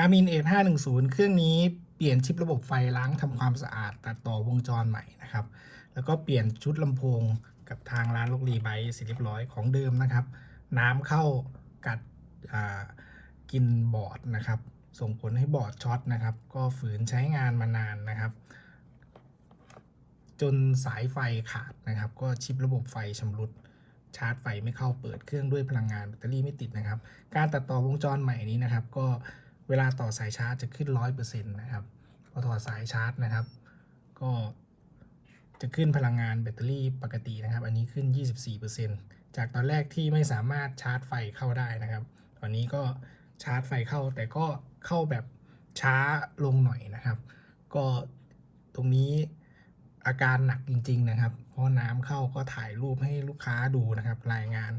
Garmin 8510 เครื่องนี้เปลี่ยนชิประบบไฟล้างทำความสะอาดตัดต่อวงจรใหม่นะครับ แล้วก็เปลี่ยนชุดลำโพงกับทางร้านลูกรีไบเสร็จเรียบร้อยของเดิมนะครับ น้ำเข้ากัดกินบอร์ดนะครับ ส่งผลให้บอร์ดช็อตนะครับ ก็ฝืนใช้งานมานานนะครับ จนสายไฟขาดนะครับ ก็ชิประบบไฟชำรุดชาร์จไฟไม่เข้าเปิดเครื่องด้วยพลังงานแบตเตอรี่ไม่ติดนะครับ การตัดต่อวงจรใหม่นี้นะครับ ก็ เวลาต่อสายชาร์จจะขึ้น 100%นะครับพอถอดสายชาร์จนะครับ ก็จะขึ้นพลังงานแบตเตอรี่ปกตินะครับ อันนี้ขึ้น 24%จากตอนแรกที่ไม่สามารถชาร์จไฟเข้าได้นะครับ ตอนนี้ก็ชาร์จไฟเข้าแต่ก็เข้าแบบช้าลงหน่อยนะครับ ก็ตรงนี้อาการหนักจริง ๆ นะครับ เพราะน้ำเข้าก็ถ่ายรูปให้ลูกค้าดูนะครับ รายงาน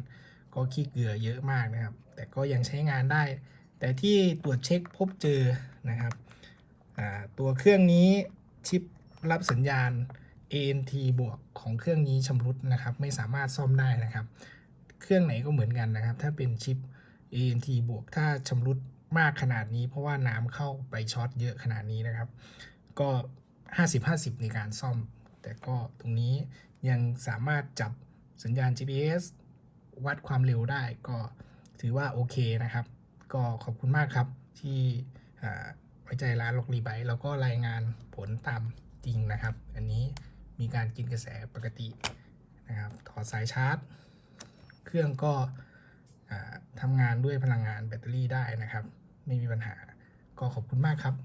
ก็ขี้เกลือเยอะมากนะครับ แต่ก็ยังใช้งานได้ แต่ที่ตรวจเช็คพบเจอนะครับตัวเครื่องนี้ชิปรับสัญญาณ ANT บวกของเครื่องนี้ชำรุดนะครับ ไม่สามารถซ่อมได้นะครับ เครื่องไหนก็เหมือนกันนะครับ ถ้าเป็นชิป ANT บวกถ้าชำรุดมากขนาดนี้ เพราะว่าน้ำเข้าไปช็อตเยอะขนาดนี้นะครับ ก็ 50-50 ในการซ่อม แต่ก็ตรงนี้ยังสามารถจับสัญญาณ GPS วัดความเร็วได้ก็ถือว่าโอเคนะครับ ก็ขอบคุณมากครับที่ไว้ใจร้านล็อกรีไบแล้วก็รายงานผลตามจริงนะครับ อันนี้มีการกินกระแสปกตินะครับถอดสายชาร์จ เครื่องก็ทำงานด้วยพลังงานแบตเตอรี่ได้นะครับ ไม่มีปัญหาก็ขอบคุณมากครับ